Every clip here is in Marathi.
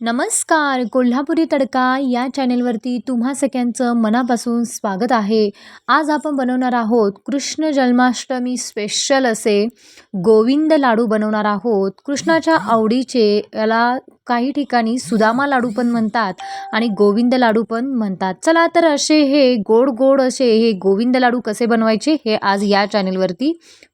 नमस्कार कोल्हापुरी तडका या चॅनेलवरती तुम्हा सगळ्यांचं मनापासून स्वागत आहे. आज आपण बनवणार आहोत कृष्ण जन्माष्टमी स्पेशल असे गोविंद लाडू बनवणार आहोत. कृष्णाच्या आवडीचे याला काही ठिकाणी सुदामा लाडू पण म्हणतात आणि गोविंद लाडू पण म्हणतात. चला तर असे हे गोड गोड असे हे गोविंद लाडू कसे बनवायचे हे आज या चॅनेलवरती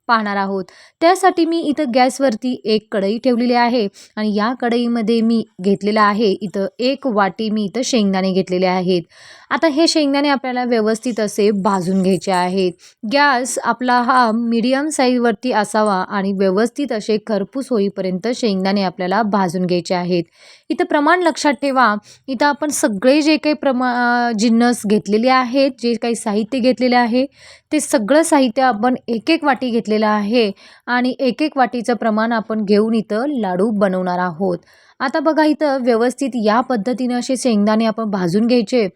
पाहणार आहोत. त्यासाठी मी इथं गॅसवरती एक कढई ठेवलेली आहे आणि या कढईमध्ये मी घेतलेलं आहे इथं एक वाटी मी इथं शेंगदाणे घेतलेले आहेत. आता हे शेंगदाणे आपल्याला व्यवस्थित असे भाजून घ्यायचे आहेत. गॅस आपला हा मीडियम साईजवरती असावा आणि व्यवस्थित असे खरपूस होईपर्यंत शेंगदाणे आपल्याला भाजून घ्यायचे आहेत. इथं प्रमाण लक्षात ठेवा. इथं आपण सगळे जे काही प्रमा जिन्नस घेतलेले आहेत जे काही साहित्य घेतलेले आहे ते सगळं साहित्य आपण एक एक वाटी घेतलेलं आहे आणि एक एक वाटीचं प्रमाण आपण घेऊन इथं लाडू बनवणार आहोत. आता बघा इथं व्यवस्थित या पद्धतीनं असे शेंगदाणे आपण भाजून घ्यायचे.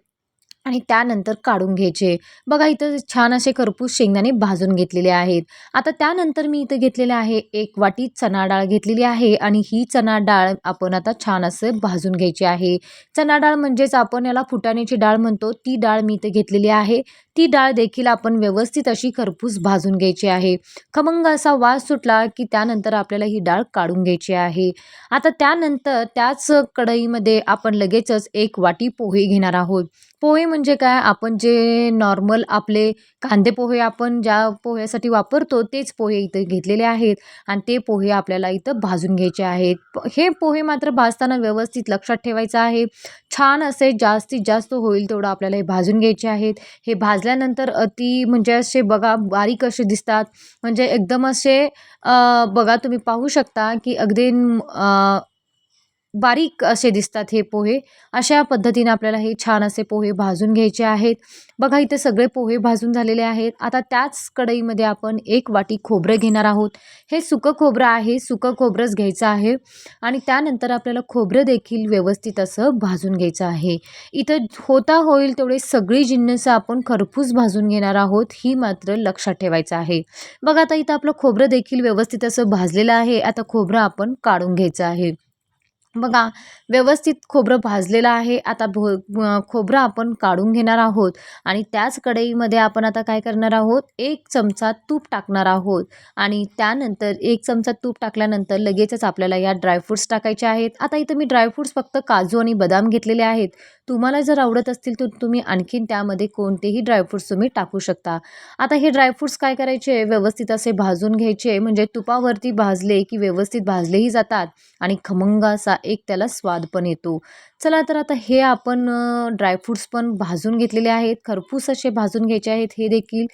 आणि त्यानंतर काढून घ्यायचे. बघा इथं छान असे खरपूस शेंगदाणे भाजून घेतलेले आहेत. आता त्यानंतर मी इथं घेतलेले आहे एक वाटी चणा डाळ घेतलेली आहे आणि ही चणा डाळ आपण आता छान असं भाजून घ्यायची आहे. चणा डाळ म्हणजेच आपण याला फुटाण्याची डाळ म्हणतो. ती डाळ मी इथं घेतलेली आहे. ती डाळ देखील आपण व्यवस्थित अशी खरपूस भाजून घ्यायची आहे. खमंग असा वास सुटला की त्यानंतर आपल्याला ही डाळ काढून घ्यायची आहे. आता त्यानंतर त्याच कढईमध्ये आपण लगेचच एक वाटी पोहे घेणार आहोत. पोहे म्हणजे काय? आपण जे नॉर्मल आपले कांदे पोहे आपण ज्या पोह्यासाठी वापरतो तेच पोहे इथं घेतलेले आहेत आणि ते पोहे आपल्याला इथं भाजून घ्यायचे आहेत. हे पोहे मात्र भाजताना व्यवस्थित लक्षात ठेवायचं आहे. छान असे जास्तीत जास्त होईल तेवढं आपल्याला हे भाजून घ्यायचे आहेत. हे भाजल्यानंतर अति म्हणजे असे बघा बारीक असे दिसतात. म्हणजे एकदम असे बघा तुम्ही पाहू शकता की अगदी बारीक असे दिसतात हे पोहे. अशा पद्धतीने आपल्याला हे छान असे पोहे भाजून घ्यायचे आहेत. बघा इथे सगळे पोहे भाजून झालेले आहेत. आता त्याच कढईमध्ये आपण एक वाटी खोबरं घेणार आहोत. हे सुकं खोबरं आहे. सुकं खोबरंच घ्यायचं आहे. आणि त्यानंतर आपल्याला खोबरं देखील व्यवस्थित असं भाजून घ्यायचं आहे. इथं होता होईल तेवढे सगळी जिन्नसं आपण खरपूस भाजून घेणार आहोत ही मात्र लक्षात ठेवायचं आहे. बघा आता इथं आपलं खोबरं देखील व्यवस्थित असं भाजलेलं आहे. आता खोबरं आपण काढून घ्यायचं आहे. बघा व्यवस्थित खोबरं भाजलेलं आहे. आता भो खोबरं आपण काढून घेणार आहोत आणि त्याच कढईमध्ये आपण आता काय करणार आहोत? एक चमचा तूप टाकणार आहोत आणि त्यानंतर एक चमचा तूप टाकल्यानंतर लगेचच आपल्याला या ड्रायफ्रूट्स टाकायचे आहेत. आता इथं मी ड्रायफ्रूट्स फक्त काजू आणि बदाम घेतलेले आहेत. तुम्हाला जर आवडत असतील तर तुम्ही आणखीन त्यामध्ये कोणतेही ड्रायफ्रूट्स तुम्ही टाकू शकता. आता हे ड्रायफ्रूट्स काय करायचे? व्यवस्थित असे भाजून घ्यायचे. म्हणजे तुपावरती भाजले की व्यवस्थित भाजलेही जातात आणि खमंग असा एक त्याला स्वाद पण येतो. चला तर आता हे आपण ड्रायफ्रूट्स पण भाजून घेतलेले आहेत. खरपूस असे भाजून घ्यायचे आहेत. हे देखील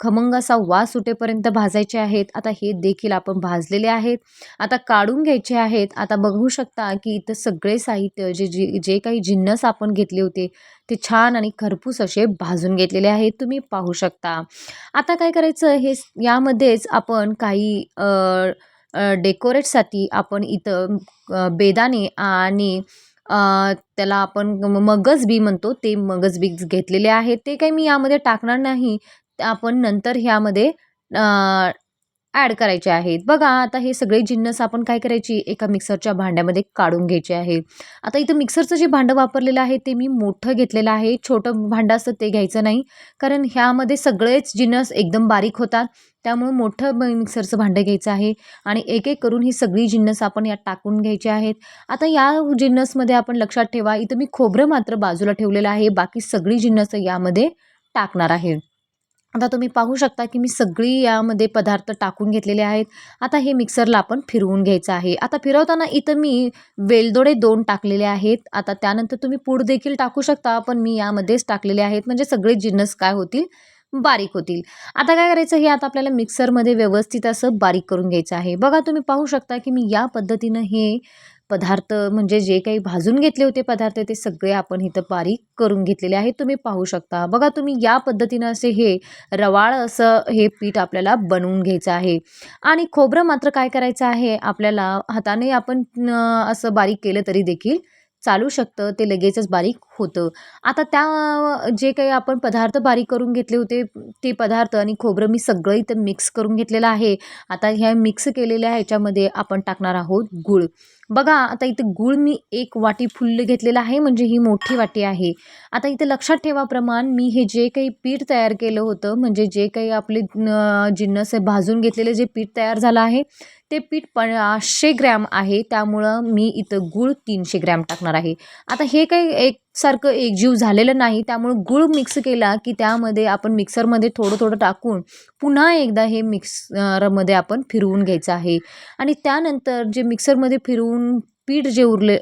खमंग असा वास सुटेपर्यंत भाजायचे आहेत. आता हे देखील आपण भाजलेले आहेत. आता काढून घ्यायचे आहेत. आता बघू शकता की इथं सगळे साहित्य जे जे जे काही जिन्नस आपण घेतले होते ते छान आणि खरपूस असे भाजून घेतलेले आहेत. तुम्ही पाहू शकता. आता काय करायचं? हे यामध्येच आपण काही डेकोरेटसाठी आपण इथं बेदाणे आणि त्याला आपण मगज बी म्हणतो ते मगज बी घेतलेले आहेत. ते काही मी यामध्ये टाकणार नाही. आपण नंतर ह्यामध्ये ॲड करायचे आहेत. बघा आता हे सगळे जिन्नस आपण काय करायची? एका मिक्सरच्या भांड्यामध्ये काढून घ्यायचे आहे आता इथं मिक्सरचं जे भांडं वापरलेलं आहे ते मी मोठं घेतलेलं आहे. छोटं भांडं असतं ते घ्यायचं नाही. कारण ह्यामध्ये सगळेच जिन्नस एकदम बारीक होतात. त्यामुळे मोठं मिक्सरचं भांडं घ्यायचं आहे. आणि एक एक करून ही सगळी जिन्नस आपण यात टाकून घ्यायची आहेत. आता या जिन्नसमध्ये आपण लक्षात ठेवा इथं मी खोबरं मात्र बाजूला ठेवलेलं आहे. बाकी सगळी जिन्नस यामध्ये टाकणार आहे. आता तुम्ही पाहू शकता की मी सगळी यामध्ये पदार्थ टाकून घेतलेले आहेत. आता हे मिक्सरला आपण फिरवून घ्यायचं आहे. आता फिरवताना इथं मी वेलदोडे दोन टाकलेले आहेत. आता त्यानंतर तुम्ही पूड देखील टाकू शकता पण मी यामध्येच टाकलेले आहेत. म्हणजे सगळे जिन्नस काय होतील? बारीक होतील. आता काय करायचं? हे आता आपल्याला मिक्सरमध्ये व्यवस्थित असं बारीक करून घ्यायचं आहे. बघा तुम्ही पाहू शकता की मी या पद्धतीनं हे पदार्थ म्हणजे जे काही भाजून घेतले होते पदार्थ ते सगळे आपण इथं बारीक करून घेतलेले आहेत. तुम्ही पाहू शकता. बघा तुम्ही या पद्धतीनं असे हे रवाळ असं हे पीठ आपल्याला बनवून घ्यायचं आहे. आणि खोबरं मात्र काय करायचं आहे? आपल्याला हाताने आपण असं बारीक केलं तरी देखील चालू शकतं. ते लगेचच बारीक होतं. आता त्या जे काही आपण पदार्थ बारीक करून घेतले होते ते पदार्थ आणि खोबरं मी सगळं इथं मिक्स करून घेतलेलं आहे. आता ह्या मिक्स केलेल्या ह्याच्यामध्ये आपण टाकणार आहोत गुळ. बघा आता इथं गूळ मी एक वाटी फुल्ल घेतलेला आहे म्हणजे ही मोठी वाटी आहे. आता इथं लक्षात ठेवा प्रमाण मी हे जे काही पीठ तयार केलं होतं म्हणजे जे काही आपले जिन्नस भाजून घेतलेले जे पीठ तयार झालं आहे ते पीठ पाचशे ग्रॅम आहे. त्यामुळं मी इथं गूळ तीनशे ग्रॅम टाकणार आहे. आता हे काही एक सारखं एकजीव झालेलं नाही. त्यामुळे गूळ मिक्स केला की त्यामध्ये आपण मिक्सरमध्ये थोडं थोडं टाकून पुन्हा एकदा हे मिक्सरमध्ये आपण फिरवून घ्यायचं आहे. आणि त्यानंतर जे मिक्सरमध्ये फिरवून पीठ जे उरले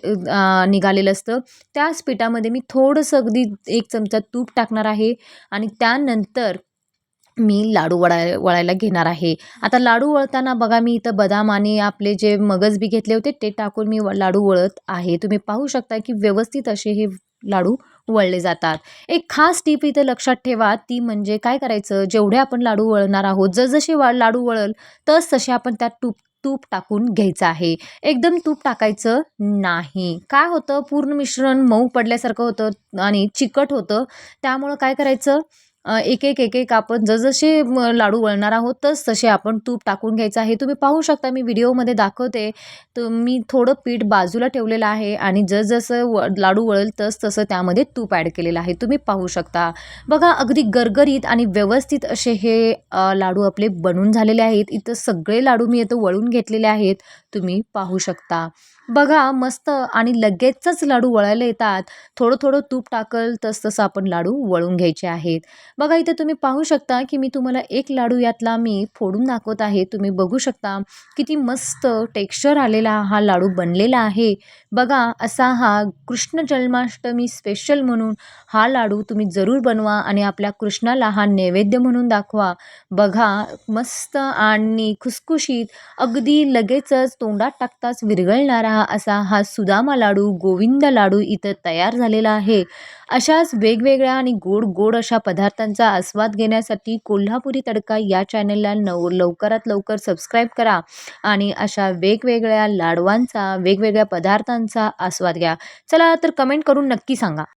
निघालेलं असतं त्याच पिठामध्ये मी थोडंसं अगदी एक चमचा तूप टाकणार आहे. आणि त्यानंतर मी लाडू वळाय वळायला घेणार आहे. आता लाडू वळताना बघा मी इथं बदाम आणि आपले जे मगज बी घेतले होते ते टाकून मी व लाडू वळत आहे. तुम्ही पाहू शकता की व्यवस्थित असे हे लाडू वळले जातात. एक खास टीप इथं लक्षात ठेवा ती म्हणजे काय करायचं? जेवढे आपण लाडू वळणार आहोत जसजसे वा लाडू वळल तस तसे आपण त्यात तूप तूप टाकून घ्यायचं आहे. एकदम तूप टाकायचं नाही. काय होतं? पूर्ण मिश्रण मऊ पडल्यासारखं होतं आणि चिकट होतं. त्यामुळं काय करायचं? एक एक एक एक आपण जसजसे लाडू वळणार आहोत तस तसे आपण तूप टाकून घ्यायचं आहे. तुम्ही पाहू शकता मी व्हिडिओमध्ये दाखवते तर मी थोडं पीठ बाजूला ठेवलेलं आहे आणि जसजसं व लाडू वळेल तस तसं त्यामध्ये तूप ॲड केलेलं आहे. तुम्ही पाहू शकता. बघा अगदी गरगरीत आणि व्यवस्थित असे हे लाडू आपले बनून झालेले आहेत. इथं सगळे लाडू मी इथं वळून घेतलेले आहेत. तुम्ही पाहू शकता. बघा मस्त आणि लगेचच लाडू वळायला येतात. थोडं थोडं तूप टाकल तसं तसं आपण लाडू वळून घ्यायचे आहेत. बघा इथे तुम्ही पाहू शकता की मी तुम्हाला एक लाडू यातला मी फोडून दाखवत आहे. तुम्ही बघू शकता किती मस्त टेक्स्चर आलेला हा लाडू बनलेला आहे. बघा असा हा कृष्ण जन्माष्टमी स्पेशल म्हणून हा लाडू तुम्ही जरूर बनवा आणि आपल्या कृष्णाला हा नैवेद्य म्हणून दाखवा. बघा मस्त आणि खुसखुशीत अगदी लगेचच तोंडात टाकताच विरघळणारा असा हा सुदामा लाडू गोविंद लाडू इथं तयार झालेला आहे. अशाच वेगवेगळ्या आणि गोड गोड अशा पदार्थांचा आस्वाद घेण्यासाठी कोल्हापुरी तडका या चॅनलला नव लवकरात लवकर सबस्क्राईब करा आणि अशा वेगवेगळ्या लाडवांचा वेगवेगळ्या पदार्थांचा आस्वाद घ्या. चला तर कमेंट करून नक्की सांगा.